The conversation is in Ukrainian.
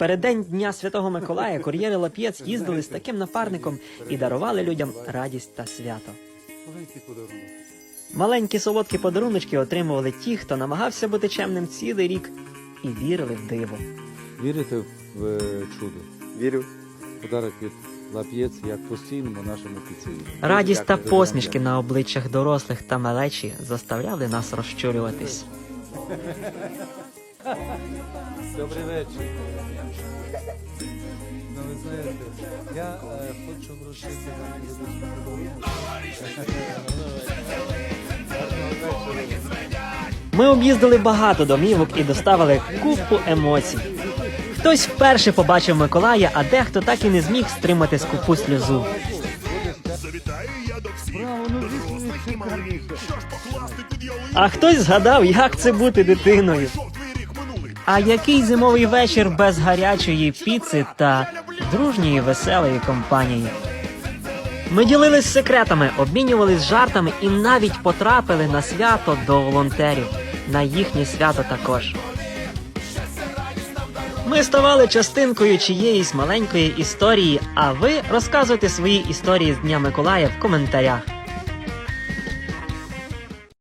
переддень Дня Святого Миколая кур'єри Лап'єц їздили з таким напарником і дарували людям радість та свято. Маленькі солодкі подаруночки отримували ті, хто намагався бути чемним цілий рік і вірили в диво. Вірите в е, чудо? Вірю. Подарок від Лап'єць як постійному нашому піцею. Радість та посмішки на обличчях дорослих та малечі заставляли нас розчулюватись. Добрий вечір. Ну, ви знаєте, я е, хочу вручити вам. Ми об'їздили багато домівок і доставили купу емоцій. Хтось вперше побачив Миколая, а дехто так і не зміг стримати скупу сльозу. Браво, ну звісно, він шикарніше. А хтось згадав, як це бути дитиною. А який зимовий вечір без гарячої піци та дружньої веселої компанії. Ми ділились секретами, обмінювались жартами і навіть потрапили на свято до волонтерів. На їхнє свято також. Ми ставали частинкою чиєїсь маленької історії, а ви розказуйте свої історії з Дня Миколая в коментарях.